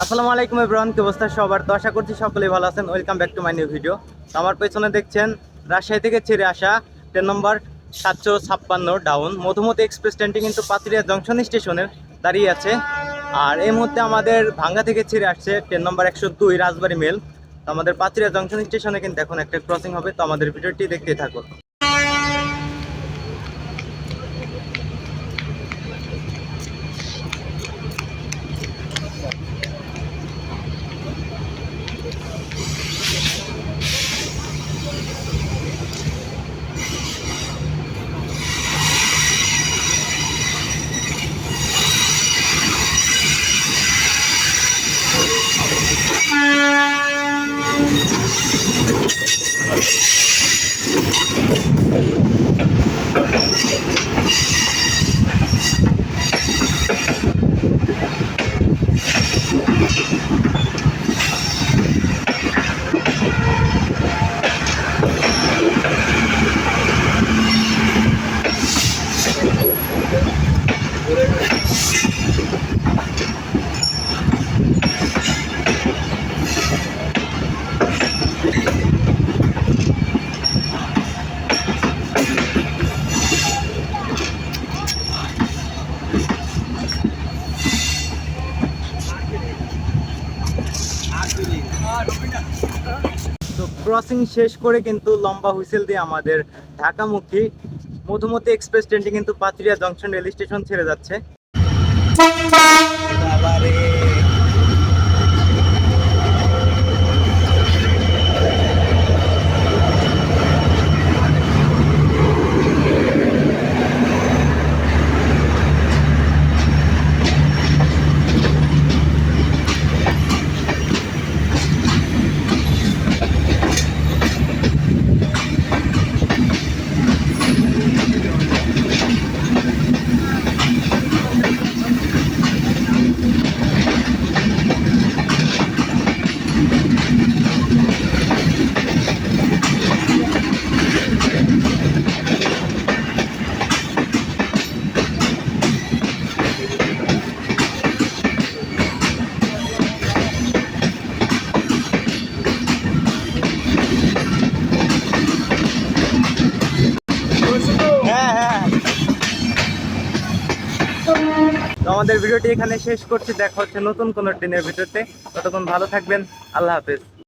আসসালামু আলাইকুম এভরিওয়ান, কি অবস্থা সবার? তো আশা করছি সকলেই ভালো আছেন। Welcome back to my new video তো আমার পেছনে দেখছেন রাজশাহী থেকে ছেড়ে আসা ট্রেন নম্বর সাতশো ছাপ্পান্ন ডাউন মধুমতি এক্সপ্রেস ট্রেনটি কিন্তু পাতুরিয়া জংশন স্টেশনের দাঁড়িয়ে আছে। আর এই মুহূর্তে আমাদের ভাঙ্গা থেকে ছেড়ে আসছে ট্রেন নম্বর একশো দুই রাজবাড়ি মেল তো আমাদের পাতুরিয়া জংশন স্টেশনে কিন্তু এখন একটা ক্রসিং হবে। তো আমাদের ভিডিওটি দেখতে থাকুন। ক্রসিং শেষ করে কিন্তু লম্বা হুইসেল দিয়ে আমাদের ঢাকামুখী। মধুমতি এক্সপ্রেস ট্রেনটি কিন্তু পাতুরিয়া জংশন রেল স্টেশন ছেড়ে যাচ্ছে। তো আমাদের ভিডিওটি এখানে শেষ করছি। দেখা হচ্ছে নতুন কোনো ট্রেনের ভিডিওতে। ততক্ষণ ভালো থাকবেন। আল্লাহ হাফেজ।